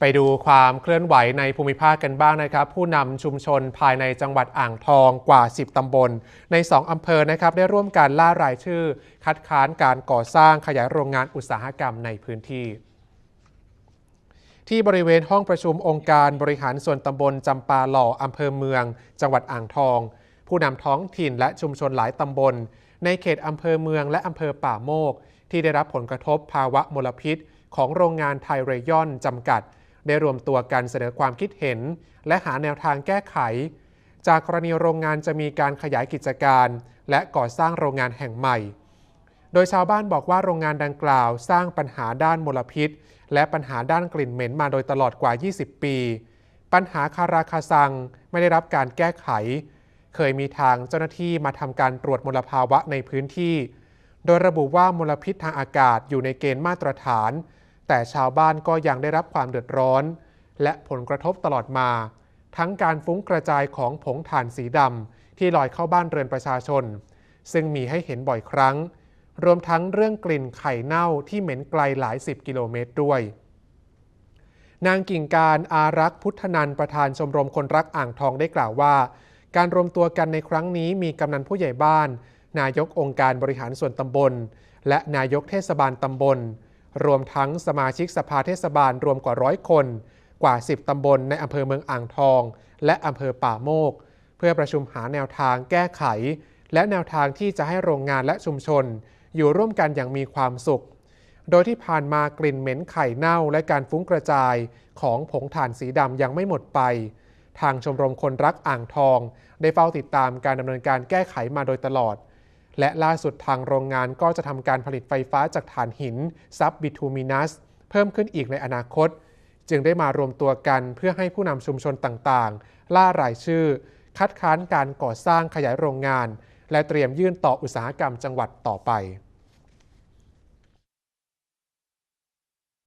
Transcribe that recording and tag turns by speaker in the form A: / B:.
A: ไปดูความเคลื่อนไหวในภูมิภาคกันบ้างนะครับ ผู้นำชุมชนภายในจังหวัดอ่างทองกว่า 10 ตำบล ใน 2 อำเภอนะครับ ได้ร่วมการล่ารายชื่อ คัดค้านการก่อสร้างขยายโรงงานอุตสาหกรรมในพื้นที่ ที่บริเวณห้องประชุมองค์การบริหารส่วนตำบลจำปาหล่ออำเภอเมือง จังหวัดอ่างทอง ผู้นำท้องถิ่นและชุมชนหลายตำบล ในเขตอำเภอเมืองและอำเภอป่าโมก ที่ได้รับผลกระทบภาวะมลพิษ ของโรงงานไทยเรยอนจำกัด ได้รวมตัวกันเสนอความคิดเห็น และหาแนวทางแก้ไข จากกรณีโรงงานจะมีการขยายกิจการ และก่อสร้างโรงงานแห่งใหม่ โดยชาวบ้านบอกว่าโรงงานดังกล่าวสร้างปัญหาด้านมลพิษ และปัญหาด้านกลิ่นเหม็นมาโดยตลอดกว่า 20 ปี ปัญหาคาราคาซังไม่ได้รับการแก้ไข เคยมีทางเจ้าหน้าที่มาทำการตรวจมลภาวะในพื้นที่ โดยระบุว่ามลพิษทางอากาศอยู่ในเกณฑ์มาตรฐาน แต่ชาวบ้านก็ยังได้รับความเดือดร้อน และผลกระทบตลอดมา ทั้งการฟุ้งกระจายของผงถ่านสีดำที่ลอยเข้าบ้านเรือนประชาชน ซึ่งมีให้เห็นบ่อยครั้ง รวมทั้งเรื่องกลิ่นไข่เน่าที่เหม็นไกลหลายสิบกิโลเมตรด้วย นางกิ่งการอารักษ์พุทธนันประธานชมรมคนรักอ่างทองได้กล่าวว่า การรวมตัวกันในครั้งนี้มีกำนันผู้ใหญ่บ้าน นายกองค์การบริหารส่วนตำบล และนายกเทศบาลตำบล รวมทั้งสมาชิกสภาเทศบาลรวมกว่าร้อยคน กว่า 10 ตำบลในอำเภอเมืองอ่างทอง และอำเภอป่าโมก เพื่อประชุมหาแนวทางแก้ไข และแนวทางที่จะให้โรงงานและชุมชน อยู่ร่วมกันอย่างมีความสุข โดยที่ผ่านมากลิ่นเหม็นไข่เน่าและการฟุ้งกระจายของผงถ่านสีดำยังไม่หมดไป ทางชมรมคนรักอ่างทอง ได้เฝ้าติดตามการดำเนินการแก้ไขมาโดยตลอด และล่าสุดทางโรงงานก็จะทำการผลิตไฟฟ้าจากถ่านหินซับบิทูมินัสเพิ่มขึ้นอีกในอนาคต จึงได้มารวมตัวกันเพื่อให้ผู้นำชุมชนต่างๆ ล่ารายชื่อ คัดค้านการก่อสร้างขยายโรงงาน และเตรียมยื่นต่ออุตสาหกรรมจังหวัดต่อไป